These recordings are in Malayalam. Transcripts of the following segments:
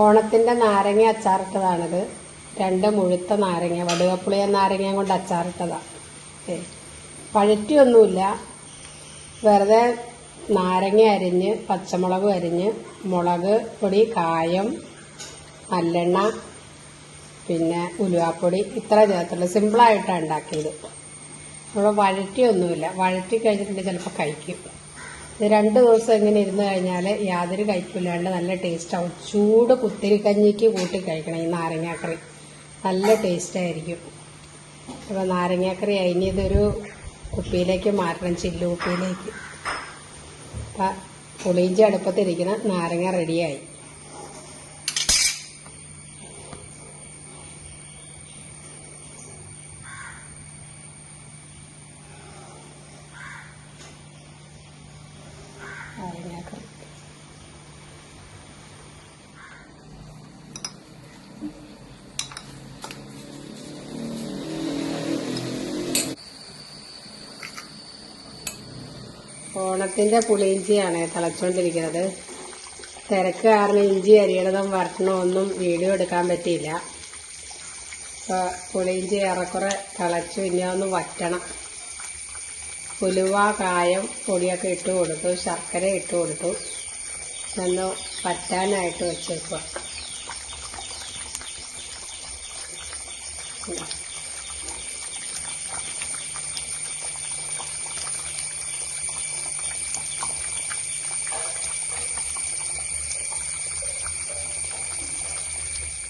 ഓണത്തിന്റെ നാരങ്ങ അച്ചാറിട്ടതാണിത്. രണ്ട് മുഴുത്ത നാരങ്ങ വടുകപ്പുളിയ നാരങ്ങ കൊണ്ട് അച്ചാറിട്ടതാണ് ഏ പഴറ്റിയൊന്നുമില്ല വെറുതെ നാരങ്ങ അരിഞ്ഞ് പച്ചമുളക് അരിഞ്ഞ് മുളക് പൊടി കായം നല്ലെണ്ണ പിന്നെ ഉലുവാപ്പൊടി ഇത്ര ചേർത്തുള്ളൂ. സിമ്പിളായിട്ടാണ് ഉണ്ടാക്കിയത്. നമ്മൾ വഴറ്റിയൊന്നുമില്ല. വഴറ്റി കഴിഞ്ഞിട്ടുണ്ടെങ്കിൽ ചിലപ്പോൾ കഴിക്കും. ഇത് രണ്ട് ദിവസം ഇങ്ങനെ ഇരുന്ന് കഴിഞ്ഞാൽ യാതൊരു കഴിക്കില്ലാണ്ട് നല്ല ടേസ്റ്റാവും ചൂട് കുത്തിരിക്കഞ്ഞിക്ക് കൂട്ടി കഴിക്കണം ഈ നാരങ്ങാക്കറി. നല്ല ടേസ്റ്റായിരിക്കും അപ്പോൾ നാരങ്ങാക്കറി അതിന് ഇതൊരു കുപ്പിയിലേക്ക് മാറ്റണം ചില്ലു കുപ്പിയിലേക്ക്. അപ്പം പുളിയിഞ്ചി അടുപ്പത്തിരിക്കുന്ന നാരങ്ങ റെഡിയായി നാരങ്ങാക്കറി ഓണത്തിന്റെ പുളിയിഞ്ചിയാണ് തിളച്ചുകൊണ്ടിരിക്കുന്നത് തിരക്ക് കാരണം ഇഞ്ചി അരിയണതും വരട്ടണോ ഒന്നും വീഡിയോ എടുക്കാൻ പറ്റിയില്ല. അപ്പോൾ പുളിയിഞ്ചി ഏറെക്കുറെ തിളച്ചു ഇനി ഒന്ന് വറ്റണം. ഉലുവ കായം പൊടിയൊക്കെ ഇട്ട് കൊടുത്തു ശർക്കര ഇട്ട് കൊടുത്തു. നന്ന് പറ്റാനായിട്ട് വെച്ചേക്കുക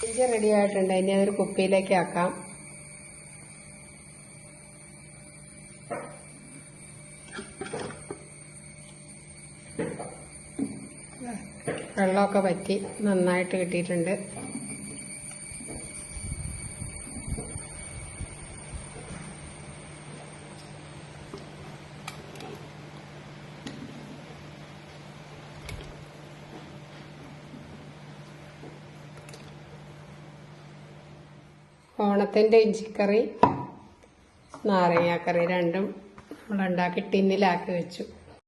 ഇഞ്ചി റെഡി ആയിട്ടുണ്ട്. ഇനി അതൊരു കുപ്പിയിലേക്ക് ആക്കാം. വെള്ളമൊക്കെ വറ്റി നന്നായിട്ട് കിട്ടിയിട്ടുണ്ട്. ഓണത്തിന്റെ ഇഞ്ചിക്കറി നാരങ്ങാക്കറി രണ്ടും നമ്മളുണ്ടാക്കി ടിന്നിലാക്കി വെച്ചു.